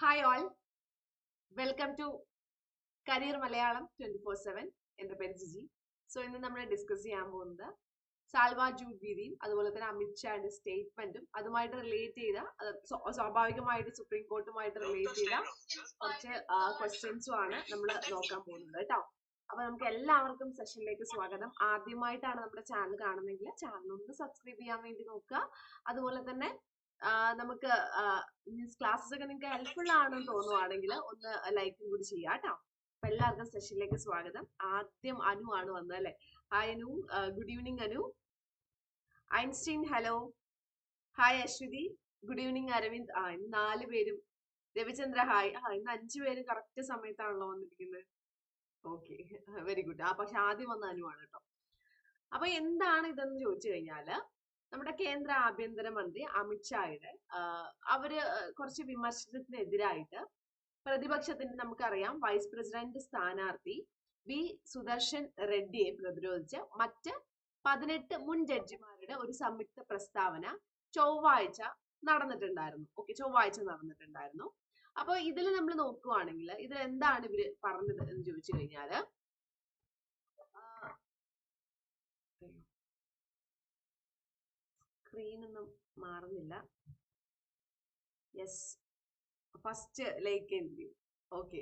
Hi all welcome to career Malayalam twenty four seven എന്റെ പേര് Jiji. So ഇന്ന് നമ്മൾ ഡിസ്കസ് ചെയ്യാൻ പോകുന്നത് സാൽവ ജൂഡ് വിധിയും അതുപോലെ തന്നെ അമിത്ഷാന്റെ സ്റ്റേറ്റ്മെന്റും അതുമായിട്ട് റിലേറ്റ് ചെയ്ത സ്വാഭാവികമായിട്ട് സുപ്രീം കോർട്ടുമായിട്ട് റിലേറ്റ് ചെയ്ത കുറച്ച് ക്വസ്റ്റ്യൻസും ആണ് നമ്മൾ നോക്കാൻ പോകുന്നത് കേട്ടോ. അപ്പൊ നമുക്ക് എല്ലാവർക്കും സെഷനിലേക്ക് സ്വാഗതം. ആദ്യമായിട്ടാണ് നമ്മുടെ ചാനൽ കാണുന്നതെങ്കിൽ ചാനൽ ഒന്ന് സബ്സ്ക്രൈബ് ചെയ്യാൻ വേണ്ടി നോക്കുക. അതുപോലെ തന്നെ നമുക്ക് മീൻസ് ക്ലാസ്സസ് ഒക്കെ നിങ്ങൾക്ക് ഹെൽപ്ഫുൾ ആണെന്ന് തോന്നുവാണെങ്കിൽ ഒന്ന് ലൈക്കും കൂടി ചെയ്യാം കേട്ടോ. അപ്പൊ എല്ലാവർക്കും സെഷനിലേക്ക് സ്വാഗതം. ആദ്യം അനു ആണ് വന്നത് അല്ലെ? Hi Anu good evening Anu. Einstein hello hi Aswathy good evening Aravind. ആ ഇന്ന് നാല് പേരും. രവിചന്ദ്ര ഹായ് ആ ഇന്ന് അഞ്ചു പേരും കറക്റ്റ് സമയത്താണല്ലോ വന്നിരിക്കുന്നത്. ഓക്കെ വെരി ഗുഡ് ആ പക്ഷെ ആദ്യം വന്ന അനു ആണ് കേട്ടോ. അപ്പൊ എന്താണ് ഇതെന്ന് ചോദിച്ചു കഴിഞ്ഞാൽ നമ്മുടെ കേന്ദ്ര ആഭ്യന്തര മന്ത്രി അമിത്ഷായുടെ അവർ കുറച്ച് വിമർശനത്തിനെതിരായിട്ട് പ്രതിപക്ഷത്തിന്റെ നമുക്കറിയാം വൈസ് പ്രസിഡന്റ് സ്ഥാനാർത്ഥി വി സുദർശൻ റെഡ്ഡിയെ പ്രതിരോധിച്ച് മറ്റ് പതിനെട്ട് മുൻ ജഡ്ജിമാരുടെ ഒരു സംയുക്ത പ്രസ്താവന ചൊവ്വാഴ്ച നടന്നിട്ടുണ്ടായിരുന്നു. ഓക്കെ ചൊവ്വാഴ്ച നടന്നിട്ടുണ്ടായിരുന്നു. അപ്പോൾ ഇതിൽ നമ്മൾ നോക്കുവാണെങ്കിൽ ഇതിൽ എന്താണ് ഇവർ പറഞ്ഞത് എന്ന് ചോദിച്ചു കഴിഞ്ഞാൽ സ്ക്രീൻ ഒന്നും മാറുന്നില്ല. യെസ് ഫസ്റ്റ് ലൈക്ക് എന്തി? ഓക്കെ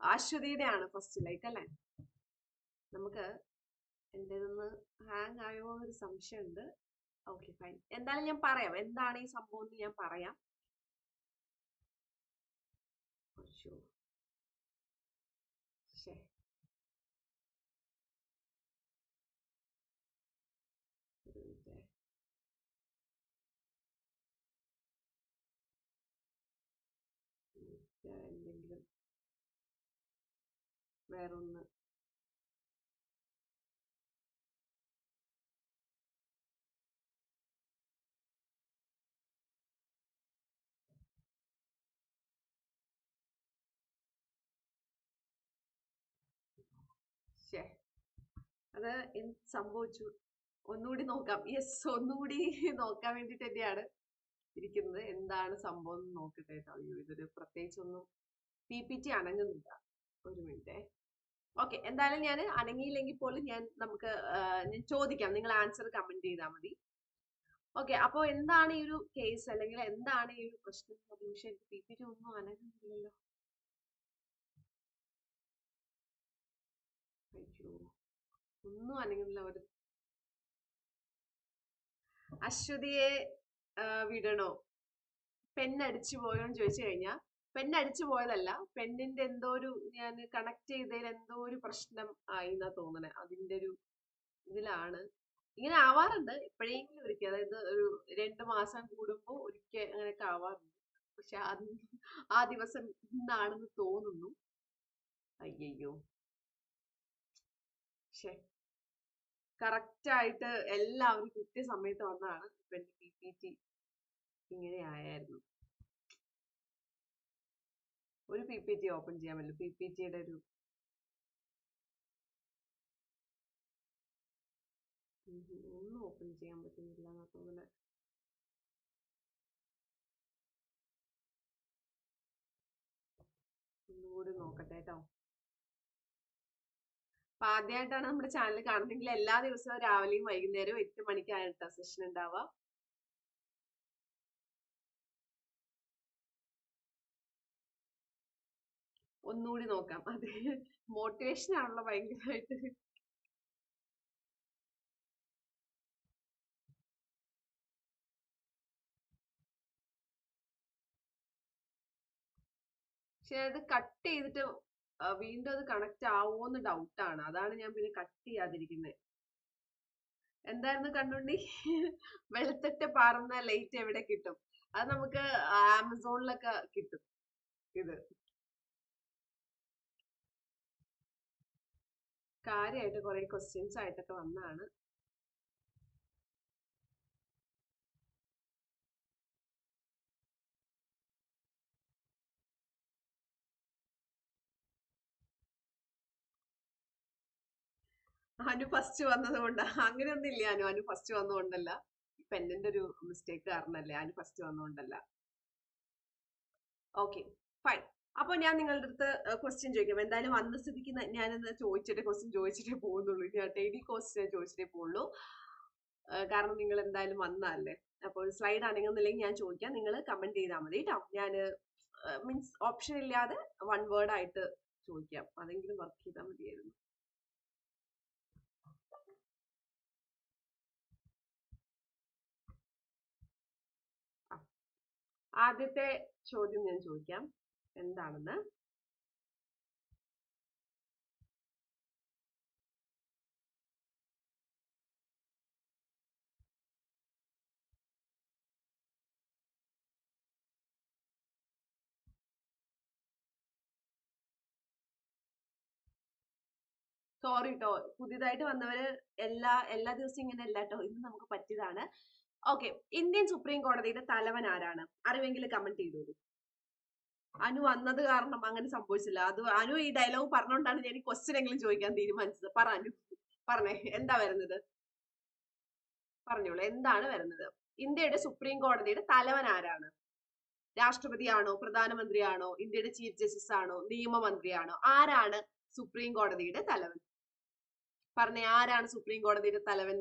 അശ്വതിയുടെ ആണ് ഫസ്റ്റ് ലൈക്ക് അല്ലേ? നമുക്ക് എന്റെ എന്റെതൊന്ന് ഹാങ് ആയോ എന്നൊരു സംശയമുണ്ട്. ഓക്കെ ഫൈൻ എന്തായാലും ഞാൻ പറയാം. എന്താണ് ഈ സംഭവം എന്ന് ഞാൻ പറയാം. എന്തെങ്കിലും വേറൊന്ന് ശ്ശേ. അത് എന്ത് സംഭവിച്ചു? ഒന്നുകൂടി നോക്കാം. യെസ് ഒന്നുകൂടി നോക്കാൻ വേണ്ടിട്ട് തന്നെയാണ്. ഇരിക്കുന്നത്? എന്താണ് സംഭവം എന്ന് നോക്കട്ടെ കേട്ടോ അയ്യോ ഇതൊരു പ്രത്യേകിച്ചൊന്നും പി പി ടി അനങ്ങുന്നില്ല. ഒരു മിനിറ്റ്. ഓക്കെ എന്തായാലും ഞാൻ അനങ്ങിയില്ലെങ്കിൽ പോലും ഞാൻ നമുക്ക് ഞാൻ ചോദിക്കാം. നിങ്ങൾ ആൻസർ കമന്റ് ചെയ്താൽ മതി. ഓക്കെ അപ്പോൾ എന്താണ് ഈ ഒരു കേസ്? അല്ലെങ്കിൽ എന്താണ് ഈ ഒരു പ്രശ്നം? സൊല്യൂഷൻ പി പി ടി ഒന്നും അനങ്ങുന്നില്ലല്ലോ. ഒന്നും അനങ്ങുന്നില്ല ഒരു അശ്വതിയെ വിടണോ? പെണ്ണടിച്ചു പോയോ എന്ന് ചോദിച്ചു കഴിഞ്ഞാൽ പെണ്ണടിച്ചു പോയതല്ല പെണ്ണിന്റെ എന്തോ ഒരു ഞാൻ കണക്ട് ചെയ്തതിൽ എന്തോ ഒരു പ്രശ്നം ആയി എന്നാ തോന്നണേ. അതിന്റെ ഒരു ഇതിലാണ്. ഇങ്ങനെ ആവാറുണ്ട് എപ്പോഴെങ്കിലും ഒരിക്കൽ. അതായത് ഒരു രണ്ട് മാസം കൂടുമ്പോ ഒരിക്കൽ അങ്ങനെയൊക്കെ ആവാറുണ്ട്. പക്ഷെ അത് ആ ദിവസം ഇന്നാണെന്ന് തോന്നുന്നു. അയ്യയ്യോ. പക്ഷെ കറക്റ്റ് ആയിട്ട് എല്ലാവരും കൃത്യസമയത്ത് വന്നതാണ് എന്റെ പി പി ടി ഇങ്ങനെ ആയായിരുന്നു. ഒരു പി പി ടി ഓപ്പൺ ചെയ്യാൻ പറ്റില്ല. പി പി ടിയുടെ ഒരു ഒന്നും ഓപ്പൺ ചെയ്യാൻ പറ്റുന്നില്ല തോന്നുന്നത് ഒന്നുകൂടി നോക്കട്ടെ കേട്ടോ അപ്പൊ ആദ്യമായിട്ടാണ് നമ്മുടെ ചാനൽ കാണുന്നെങ്കിൽ എല്ലാ ദിവസവും രാവിലെയും വൈകുന്നേരവും എട്ട് മണിക്കായിട്ടാണ് സെഷൻ ഉണ്ടാവുക ഒന്നുകൂടി നോക്കാം. അത് മോട്ടിവേഷൻ ആണല്ലോ ഭയങ്കരമായിട്ട്. പക്ഷെ അത് കട്ട് ചെയ്തിട്ട് വീണ്ടും അത് കണക്ട് ആവുമോന്ന് ഡൗട്ട് ആണ്. അതാണ് ഞാൻ പിന്നെ കട്ട് ചെയ്യാതിരിക്കുന്നത് എന്തായിരുന്നു കണ്ടുണ്ടി വെളുത്തിട്ട് പാറുന്ന ലൈറ്റ് എവിടെ കിട്ടും? അത് നമുക്ക് ആമസോണിലൊക്കെ കിട്ടും ഇത്. കാര്യമായിട്ട് കുറേ ക്വസ്റ്റ്യൻസ് ആയിട്ടൊക്കെ വന്നതാണ് അനു ഫസ്റ്റ് വന്നത് കൊണ്ട് അങ്ങനെയൊന്നും ഇല്ല അനു അനു ഫസ്റ്റ് വന്നുകൊണ്ടല്ല പെണ്ണിന്റെ ഒരു മിസ്റ്റേക്ക് കാരണല്ലേ അനു ഫസ്റ്റ് വന്നുകൊണ്ടല്ല ഓക്കെ ഫൈൻ അപ്പൊ ഞാൻ നിങ്ങളുടെ അടുത്ത് ക്വസ്റ്റ്യൻ ചോദിക്കാം. എന്തായാലും വന്ന സ്ഥിതിക്ക് ഞാനത് ചോദിച്ചിട്ട് ക്വസ്റ്റ്യൻ ചോദിച്ചിട്ടേ പോകുന്നുള്ളൂ. ഞാൻ ഡെയിലി ക്വസ്റ്റ്യൻ ചോദിച്ചിട്ടേ പോകുള്ളൂ. കാരണം നിങ്ങൾ എന്തായാലും വന്നതല്ലേ? അപ്പോൾ സ്ലൈഡ് അനങ്ങുന്നില്ലെങ്കിൽ ഞാൻ ചോദിക്കാം. നിങ്ങൾ കമന്റ് ചെയ്താൽ മതി കേട്ടോ ഞാൻ മീൻസ് ഓപ്ഷൻ ഇല്ലാതെ വൺ വേർഡ് ആയിട്ട് ചോദിക്കാം. അതെങ്കിലും വർക്ക് ചെയ്താൽ മതിയായിരുന്നു. ആദ്യത്തെ ചോദ്യം ഞാൻ ചോദിക്കാം. എന്താണെന്ന്? സോറി കേട്ടോ പുതിയതായിട്ട് വന്നവര് എല്ലാ എല്ലാ ദിവസവും ഇങ്ങനെ അല്ല കേട്ടോ ഇന്ന് നമുക്ക് പറ്റിയതാണ്. ഓക്കെ ഇന്ത്യൻ സുപ്രീം കോടതിയുടെ തലവൻ ആരാണ്? അറിവെങ്കിൽ കമന്റ് ചെയ്തോളൂ. അനു വന്നത് കാരണം അങ്ങനെ സംഭവിച്ചില്ല. അത് അനു ഈ ഡയലോഗ് പറഞ്ഞുകൊണ്ടാണ് ഞാൻ ഈ ക്വസ്റ്റ്യൻ എങ്കിലും ചോദിക്കാൻ തീരുമാനിച്ചത്. പറ അനു. പറഞ്ഞേ എന്താ വരുന്നത്? പറഞ്ഞോളൂ എന്താണ് വരുന്നത്? ഇന്ത്യയുടെ സുപ്രീം കോടതിയുടെ തലവൻ ആരാണ്? രാഷ്ട്രപതിയാണോ പ്രധാനമന്ത്രിയാണോ ഇന്ത്യയുടെ ചീഫ് ജസ്റ്റിസ് ആണോ നിയമമന്ത്രിയാണോ? ആരാണ് സുപ്രീം കോടതിയുടെ തലവൻ? പറഞ്ഞേ ആരാണ് സുപ്രീം കോടതിയുടെ തലവൻ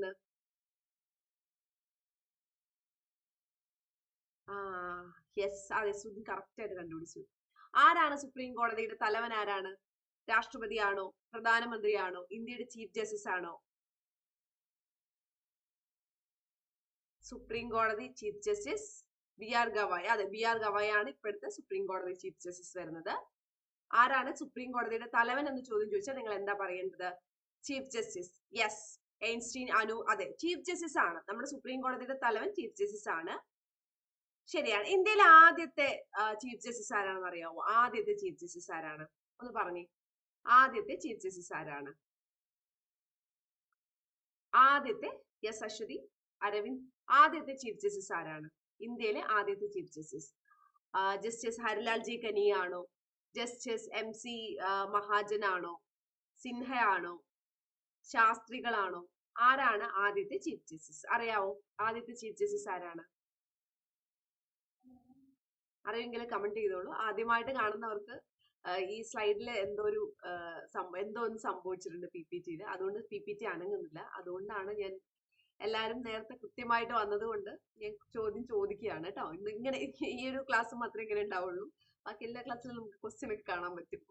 ആ യെസ് അതെ സുധി കറക്റ്റ് ആയിട്ട് കണ്ടുപിടിച്ചു. ആരാണ് സുപ്രീം കോടതിയുടെ തലവൻ ആരാണ്? രാഷ്ട്രപതിയാണോ? പ്രധാനമന്ത്രിയാണോ? ഇന്ത്യയുടെ ചീഫ് ജസ്റ്റിസ് ആണോ? സുപ്രീം കോടതി chief justice B R Gavai. അതെ ബി ആർ ഗവായ് ആണ് ഇപ്പോഴത്തെ സുപ്രീം കോടതി ചീഫ് ജസ്റ്റിസ് വരുന്നത്. ആരാണ് സുപ്രീം കോടതിയുടെ തലവൻ എന്ന് ചോദ്യം ചോദിച്ചാൽ നിങ്ങൾ എന്താ പറയേണ്ടത്? Chief justice yes Einstein Anu അതെ ചീഫ് ജസ്റ്റിസ് ആണ്. നമ്മുടെ സുപ്രീം കോടതിയുടെ തലവൻ ചീഫ് ജസ്റ്റിസ് ആണ്. ശരിയാണ്. ഇന്ത്യയിലെ ആദ്യത്തെ ചീഫ് ജസ്റ്റിസ് ആരാണെന്ന് അറിയാമോ? ആദ്യത്തെ ചീഫ് ജസ്റ്റിസ് ആരാണ്? ഒന്ന് പറഞ്ഞേ. ആദ്യത്തെ ചീഫ് ജസ്റ്റിസ് ആരാണ്? ആദ്യത്തെ യെസ് അശ്വതി അരവിന്ദ് ആദ്യത്തെ ചീഫ് ജസ്റ്റിസ് ആരാണ്? ഇന്ത്യയിലെ ആദ്യത്തെ chief justice. Justice Harilal G കനിയാണോ justice M C Mahajan ആണോ സിൻഹ ആണോ ശാസ്ത്രികളാണോ? ആരാണ് ആദ്യത്തെ ചീഫ് ജസ്റ്റിസ്? അറിയാവോ? ആദ്യത്തെ ചീഫ് ജസ്റ്റിസ് ആരാണ്? അറിയെങ്കിൽ കമന്റ് ചെയ്തോളൂ. ആദ്യമായിട്ട് കാണുന്നവർക്ക് ഈ സ്ലൈഡിൽ എന്തോ ഒരു എന്തോ ഒന്ന് സംഭവിച്ചിട്ടുണ്ട് പി പി ടിയിൽ അതുകൊണ്ട് പി പി ടി അനങ്ങുന്നില്ല. അതുകൊണ്ടാണ് ഞാൻ എല്ലാവരും നേരത്തെ കൃത്യമായിട്ട് വന്നതുകൊണ്ട് ഞാൻ ചോദ്യം ചോദിക്കുകയാണ് കേട്ടോ. ഇന്ന് ഇങ്ങനെ ഈ ഒരു ക്ലാസ് മാത്രമേ ഇങ്ങനെ ഉണ്ടാവുള്ളൂ. ബാക്കി എല്ലാ ക്ലാസ്സിലും നമുക്ക് ക്വസ്റ്റ്യൻ ഒക്കെ കാണാൻ പറ്റും.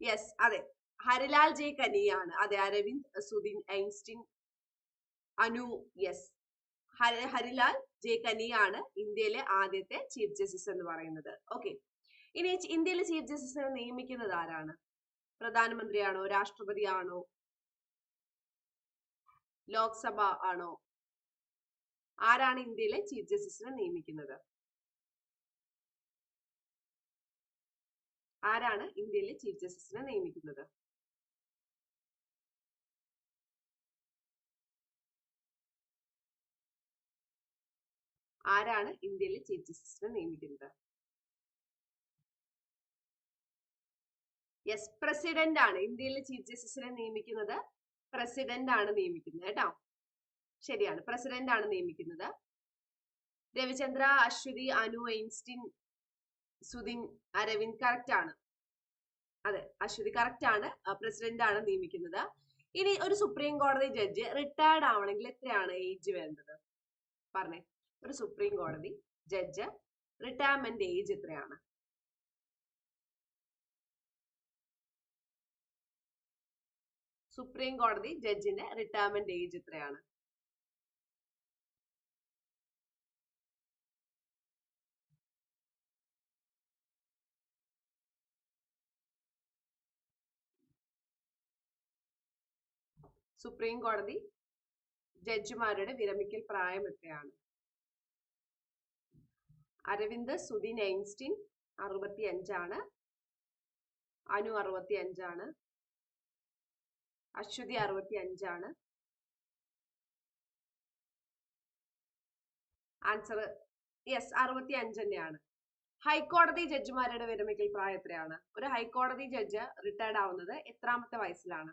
യെസ് അതെ. ഹരിലാൽ ജെ കനിയാണ്. അതെ Aravind Sudin Einstein Anu yes Hari Harilal J കനിയാണ് ഇന്ത്യയിലെ ആദ്യത്തെ ചീഫ് ജസ്റ്റിസ് എന്ന് പറയുന്നത്. ഓക്കെ ഇനി ഇന്ത്യയിലെ ചീഫ് ജസ്റ്റിസിനെ നിയമിക്കുന്നത് ആരാണ്? പ്രധാനമന്ത്രിയാണോ രാഷ്ട്രപതിയാണോ ലോക്സഭ ആണോ? ആരാണ് ഇന്ത്യയിലെ ചീഫ് ജസ്റ്റിസിനെ നിയമിക്കുന്നത്? ആരാണ് ഇന്ത്യയിലെ ചീഫ് ജസ്റ്റിസിനെ നിയമിക്കുന്നത്? ആരാണ് ഇന്ത്യയിലെ ചീഫ് ജസ്റ്റിസിനെ നിയമിക്കുന്നത്? യെസ് പ്രസിഡന്റ് ആണ്. ഇന്ത്യയിലെ ചീഫ് ജസ്റ്റിസിനെ നിയമിക്കുന്നത് പ്രസിഡന്റ് ആണ് നിയമിക്കുന്നത് കേട്ടോ. ശരിയാണ് പ്രസിഡന്റ് ആണ് നിയമിക്കുന്നത്. രവിചന്ദ്ര അശ്വതി അനു ഐൻസ്റ്റീൻ സുദിൻ അരവിന്ദ് കറക്റ്റ് ആണ്. അതെ അശ്വതി കറക്റ്റ് ആണ്. പ്രസിഡന്റ് ആണ് നിയമിക്കുന്നത്. ഇനി ഒരു സുപ്രീം കോടതി ജഡ്ജ് റിട്ടയർഡ് ആവണമെങ്കിൽ എത്രയാണ് ഏജ് വേണ്ടത്? പറഞ്ഞേ. ഒരു സുപ്രീം കോടതി ജഡ്ജ് റിട്ടയർമെന്റ് ഏജ് എത്രയാണ്? സുപ്രീം കോടതി ജഡ്ജിന്റെ റിട്ടയർമെന്റ് ഏജ് എത്രയാണ്? സുപ്രീം കോടതി ജഡ്ജിമാരുടെ വിരമിക്കൽ പ്രായം എത്രയാണ്? അരവിന്ദ് സുദിൻ ഐൻസ്റ്റീൻ അറുപത്തി അഞ്ചാണ് അനു അറുപത്തി അഞ്ചാണ് അശ്വതി അറുപത്തി അഞ്ചാണ് ആൻസർ യെസ് അറുപത്തി അഞ്ച് തന്നെയാണ്. ഹൈക്കോടതി ജഡ്ജിമാരുടെ വിരമിക്കൽ പ്രായം എത്രയാണ്? ഒരു ഹൈക്കോടതി ജഡ്ജ് റിട്ടയർഡ് ആവുന്നത് എത്രാമത്തെ വയസ്സിലാണ്?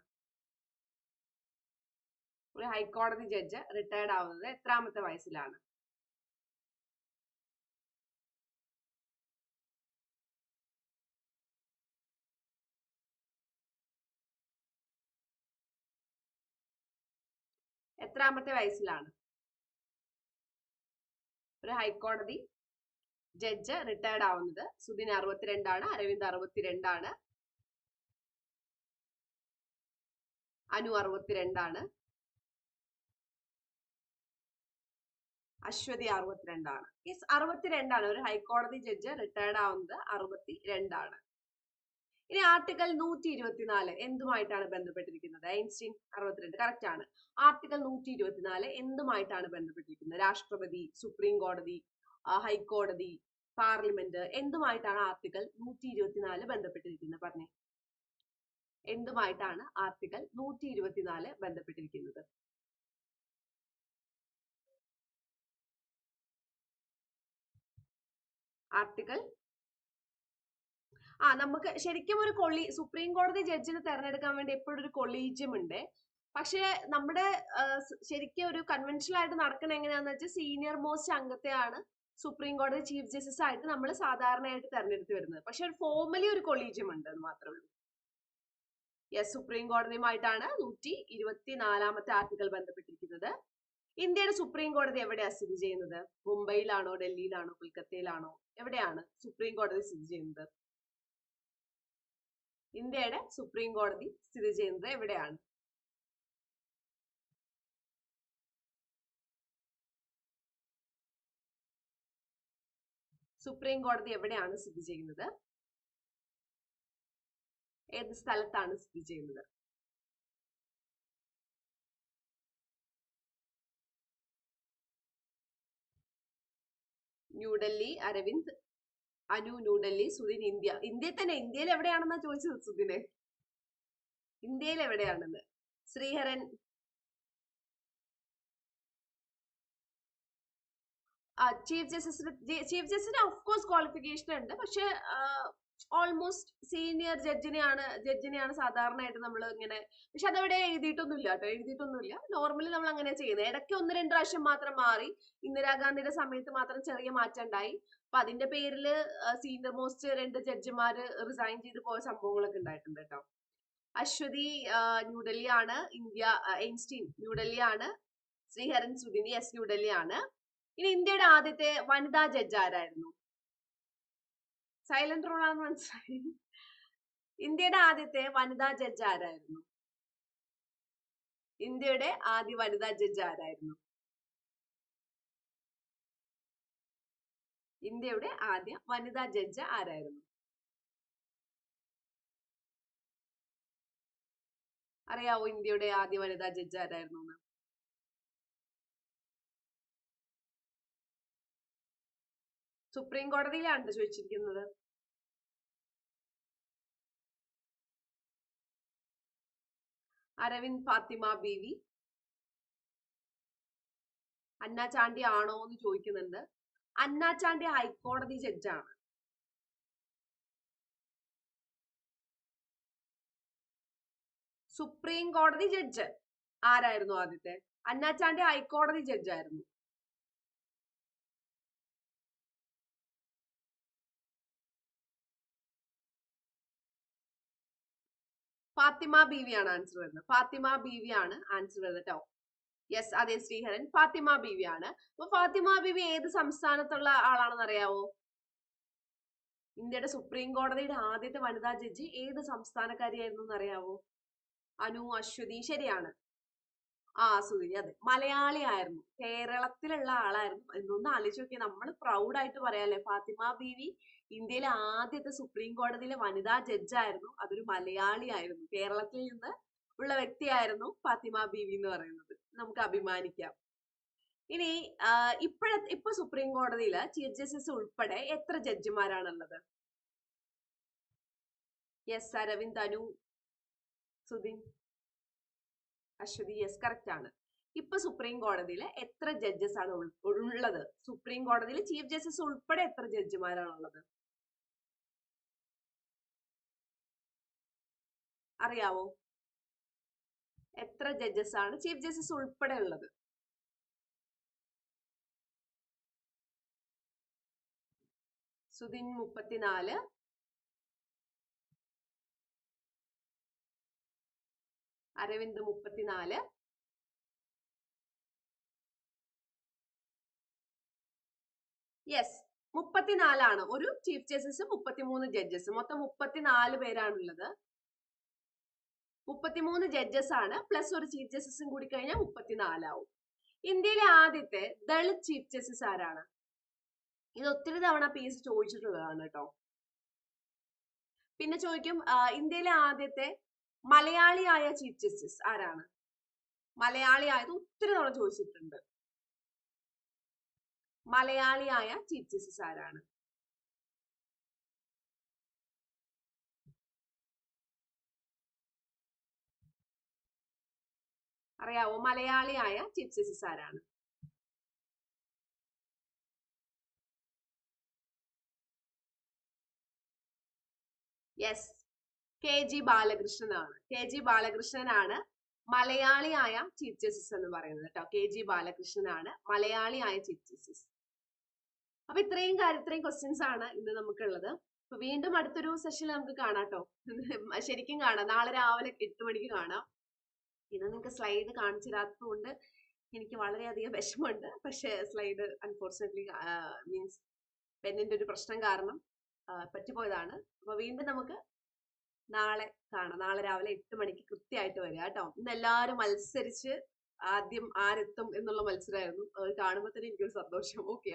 ഒരു ഹൈക്കോടതി ജഡ്ജ് റിട്ടയർഡ് ആവുന്നത് എത്രാമത്തെ വയസ്സിലാണ്? എത്രാമത്തെ വയസ്സിലാണ്? ഒരു ഹൈക്കോടതി ജഡ്ജ് റിട്ടയർഡ് ആവുന്നത് സുദിൻ അറുപത്തിരണ്ടാണ് അരവിന്ദ് അറുപത്തിരണ്ടാണ് അനു അറുപത്തിരണ്ടാണ് അശ്വതി അറുപത്തിരണ്ടാണ്. യെസ് അറുപത്തിരണ്ടാണ്. ഒരു ഹൈക്കോടതി ജഡ്ജ് റിട്ടയർഡ് ആവുന്നത് അറുപത്തി രണ്ടാണ് ഇനി ആർട്ടിക്കൽ നൂറ്റി ഇരുപത്തിനാല് എന്തുമായിട്ടാണ് ബന്ധപ്പെട്ടിരിക്കുന്നത്? ഐൻസ്റ്റീൻ അറുപത്തിരണ്ട് കറക്റ്റ് ആണ്. ആർട്ടിക്കൽ നൂറ്റി ഇരുപത്തിനാല് എന്തുമായിട്ടാണ് ബന്ധപ്പെട്ടിരിക്കുന്നത്? രാഷ്ട്രപതി സുപ്രീം കോടതി ഹൈക്കോടതി പാർലമെന്റ് എന്തുമായിട്ടാണ് ആർട്ടിക്കൽ നൂറ്റി ഇരുപത്തിനാല് ബന്ധപ്പെട്ടിരിക്കുന്നത്? പറഞ്ഞേ. എന്തുമായിട്ടാണ് ആർട്ടിക്കൽ നൂറ്റി ഇരുപത്തിനാല് ബന്ധപ്പെട്ടിരിക്കുന്നത്? ആർട്ടിക്കൽ ആ നമുക്ക് ശരിക്കും ഒരു കൊള്ളി സുപ്രീം കോടതി ജഡ്ജിനെ തെരഞ്ഞെടുക്കാൻ വേണ്ടി എപ്പോഴും ഒരു കൊളീജിയം ഉണ്ട്. പക്ഷെ നമ്മുടെ ശരിക്കും ഒരു കൺവെൻഷനൽ ആയിട്ട് നടക്കണ എങ്ങനെയാണെന്ന് വെച്ചാൽ സീനിയർ മോസ്റ്റ് അംഗത്തെയാണ് സുപ്രീം കോടതി ചീഫ് ജസ്റ്റിസ് ആയിട്ട് നമ്മൾ സാധാരണയായിട്ട് തെരഞ്ഞെടുത്ത് വരുന്നത്. പക്ഷെ ഒരു ഫോർമലി ഒരു കൊളീജിയം ഉണ്ട് എന്ന് മാത്രമേ ഉള്ളൂ. യെസ് സുപ്രീം കോടതിയുമായിട്ടാണ് നൂറ്റി ഇരുപത്തിനാലാമത്തെ ആർട്ടിക്കൽ ബന്ധപ്പെട്ടിരിക്കുന്നത്. ഇന്ത്യയുടെ സുപ്രീം കോടതി എവിടെയാണ് സ്ഥിതി ചെയ്യുന്നത്? മുംബൈയിലാണോ ഡൽഹിയിലാണോ കൊൽക്കത്തയിലാണോ? എവിടെയാണ് സുപ്രീം കോടതി സ്ഥിതി ചെയ്യുന്നത്? ഇന്ത്യയുടെ സുപ്രീം കോടതി സ്ഥിതി ചെയ്യുന്നത് എവിടെയാണ്? സുപ്രീം കോടതി എവിടെയാണ് സ്ഥിതി ചെയ്യുന്നത്? ഏത് സ്ഥലത്താണ് സ്ഥിതി ചെയ്യുന്നത്? ന്യൂഡൽഹി അരവിന്ദ് അനു ന്യൂഡൽഹി സുധിൻ ഇന്ത്യ. ഇന്ത്യയിൽ തന്നെ ഇന്ത്യയിൽ എവിടെയാണെന്നാ ചോദിച്ചത് സുദിനെ ഇന്ത്യയിൽ എവിടെയാണെന്ന്? ശ്രീഹരൻ. ചീഫ് ജസ്റ്റിസ് ചീഫ് ജസ്റ്റിസിന് ഓഫ് കോഴ്സ് ക്വാളിഫിക്കേഷൻ ഉണ്ട്. പക്ഷെ ഓൾമോസ്റ്റ് സീനിയർ ജഡ്ജിനെയാണ് ജഡ്ജിനെയാണ് സാധാരണയായിട്ട് നമ്മൾ ഇങ്ങനെ പക്ഷെ അതവിടെ എഴുതിയിട്ടൊന്നുമില്ല കേട്ടോ എഴുതിയിട്ടൊന്നുമില്ല. നോർമലി നമ്മൾ അങ്ങനെ ചെയ്യുന്നത്. ഇടയ്ക്ക് ഒന്ന് രണ്ട് പ്രാവശ്യം മാത്രം മാറി ഇന്ദിരാഗാന്ധിയുടെ സമയത്ത് മാത്രം ചെറിയ മാറ്റം ഉണ്ടായി. അപ്പൊ അതിന്റെ പേരിൽ സീനിയർ മോസ്റ്റ് രണ്ട് ജഡ്ജിമാര് റിസൈൻ ചെയ്ത് പോയ സംഭവങ്ങളൊക്കെ ഉണ്ടായിട്ടുണ്ട് കേട്ടോ. അശ്വതി ന്യൂഡൽഹിയാണ് ഇന്ത്യ ആ, ഐൻസ്റ്റീൻ ന്യൂഡൽഹി ആണ് ശ്രീഹരൻ സുദിനി എസ് ന്യൂഡൽഹി ആണ് ഇനി ഇന്ത്യയുടെ ആദ്യത്തെ വനിതാ ജഡ്ജ് ആരായിരുന്നു? സൈലന്റ് റോൾ ആണെന്ന് മനസ്സിലായി. ഇന്ത്യയുടെ ആദ്യത്തെ വനിതാ ജഡ്ജ് ആരായിരുന്നു? ഇന്ത്യയുടെ ആദ്യ വനിതാ ജഡ്ജ് ആരായിരുന്നു? ഇന്ത്യയുടെ ആദ്യ വനിതാ ജഡ്ജ് ആരായിരുന്നു? അറിയാവോ ഇന്ത്യയുടെ ആദ്യ വനിതാ ജഡ്ജ് ആരായിരുന്നു സുപ്രീം കോടതിയിലാണ് ചോദിച്ചിരിക്കുന്നത്. അരവിന്ദ് ഫാത്തിമ ബീവി. അന്ന ചാണ്ടി ആണോ എന്ന് ചോദിക്കുന്നുണ്ട്. അന്ന ചാണ്ടി ഹൈക്കോടതി ജഡ്ജാണ്. സുപ്രീം കോടതി ജഡ്ജ്. ആരായിരുന്നു ആദ്യത്തെ? അന്നാച്ചാണ്ടി ചാണ്ടി ഹൈക്കോടതി ജഡ്ജായിരുന്നു. ഫാത്തിമ ബീവിയാണ് ആൻസർ വരുന്നത്. ഫാത്തിമ ബീവിയാണ് ആൻസർ വരുന്നത് കേട്ടോ യെസ് അതെ ശ്രീഹരൻ. ഫാത്തിമ ബീവിയാണ്. അപ്പൊ ഫാത്തിമ ബീവി ഏത് സംസ്ഥാനത്തുള്ള ആളാണെന്ന് അറിയാവോ? ഇന്ത്യയുടെ സുപ്രീം കോടതിയുടെ ആദ്യത്തെ വനിതാ ജഡ്ജി ഏത് സംസ്ഥാനക്കാരിയായിരുന്നു എന്ന് അറിയാവോ? അനു അശ്വതി ശരിയാണ്. ആ സുധി അതെ. മലയാളി ആയിരുന്നു. കേരളത്തിലുള്ള ആളായിരുന്നു. എന്നൊന്ന് ആലോചിച്ച് നോക്കിയാൽ നമ്മൾ പ്രൗഡ് ആയിട്ട് പറയാല്ലേ? ഫാത്തിമ ബീവി ഇന്ത്യയിലെ ആദ്യത്തെ സുപ്രീം കോടതിയിലെ വനിതാ ജഡ്ജായിരുന്നു അതൊരു മലയാളി ആയിരുന്നു. കേരളത്തിൽ നിന്ന് ഉള്ള വ്യക്തിയായിരുന്നു ഫാത്തിമ ബീവി എന്ന് പറയുന്നത്. നമുക്ക് അഭിമാനിക്കാം. ഇനി ഇപ്പോഴ ഇപ്പൊ സുപ്രീം കോടതിയിൽ ചീഫ് ജസ്റ്റിസ് ഉൾപ്പെടെ എത്ര ജഡ്ജിമാരാണുള്ളത് yes Aravind Anu Sudhin Aswathy yes correct ആണ്. ഇപ്പൊ സുപ്രീം കോടതിയിൽ എത്ര ജഡ്ജസ് ആണ് ഉള്ളത്? സുപ്രീം കോടതിയിൽ ചീഫ് ജസ്റ്റിസ് ഉൾപ്പെടെ എത്ര ജഡ്ജിമാരാണുള്ളത് അറിയാവോ? എത്ര ജഡ്ജസ് ആണ്? ചീഫ് ജസ്റ്റിസ് ഉൾപ്പെടെ ഉള്ളത്. സുദിൻ മുപ്പത്തിനാല്. അരവിന്ദ് മുപ്പത്തിനാല്. യെസ് മുപ്പത്തിനാലാണ്. ഒരു ചീഫ് ജസ്റ്റിസ് മുപ്പത്തിമൂന്ന് ജഡ്ജസ് മൊത്തം മുപ്പത്തിനാല് പേരാണുള്ളത്. മുപ്പത്തിമൂന്ന് ജഡ്ജസ് ആണ്. പ്ലസ് ഒരു ചീഫ് ജസ്റ്റിസും കൂടി കഴിഞ്ഞാൽ മുപ്പത്തിനാലാവും. ഇന്ത്യയിലെ ആദ്യത്തെ ദളിത് ചീഫ് ജസ്റ്റിസ് ആരാണ്? ഇത് ഒത്തിരി തവണ പി എസ് ചോദിച്ചിട്ടുള്ളതാണ് കേട്ടോ പിന്നെ ചോദിക്കും ഇന്ത്യയിലെ ആദ്യത്തെ മലയാളിയായ ചീഫ് ജസ്റ്റിസ് ആരാണ്? മലയാളിയായത് ഒത്തിരി തവണ ചോദിച്ചിട്ടുണ്ട്. മലയാളിയായ ചീഫ് ജസ്റ്റിസ് ആരാണ്? അറിയാവോ? മലയാളിയായ ചീഫ് ജസ്റ്റിസ് ആരാണ് യെസ് കെ ജി ബാലകൃഷ്ണനാണ് കെ ജി ബാലകൃഷ്ണനാണ് മലയാളിയായ ചീഫ് ജസ്റ്റിസ് എന്ന് പറയുന്നത് കേട്ടോ. കെ ജി ബാലകൃഷ്ണനാണ് മലയാളിയായ ചീഫ് ജസ്റ്റിസ് അപ്പൊ ഇത്രയും കാര്യം ഇത്രയും ക്വസ്റ്റ്യൻസ് ആണ് ഇന്ന് നമുക്കുള്ളത്. അപ്പൊ വീണ്ടും അടുത്തൊരു സെഷനിൽ നമുക്ക് കാണാം കേട്ടോ. ശരിക്കും കാണാം. നാളെ രാവിലെ എട്ട് മണിക്ക് കാണാം. ഇത് നിങ്ങൾക്ക് സ്ലൈഡ് കാണിച്ചു കൊണ്ട് എനിക്ക് വളരെയധികം വിഷമമുണ്ട്. പക്ഷേ സ്ലൈഡ് അൺഫോർച്ചുനേറ്റ്ലി മീൻസ് പെന്നിന്റെ ഒരു പ്രശ്നം കാരണം പറ്റിപ്പോയതാണ്. അപ്പോൾ വീണ്ടും നമുക്ക് നാളെ കാണാം. നാളെ രാവിലെ എട്ട് മണിക്ക് കൃത്യമായിട്ട് വരിക കേട്ടോ. ഇന്ന് എല്ലാവരും മത്സരിച്ച് ആദ്യം ആരെത്തും എന്നുള്ള മത്സരമായിരുന്നു. അത് കാണുമ്പോൾ തന്നെ എനിക്കൊരു സന്തോഷം. ഓക്കെ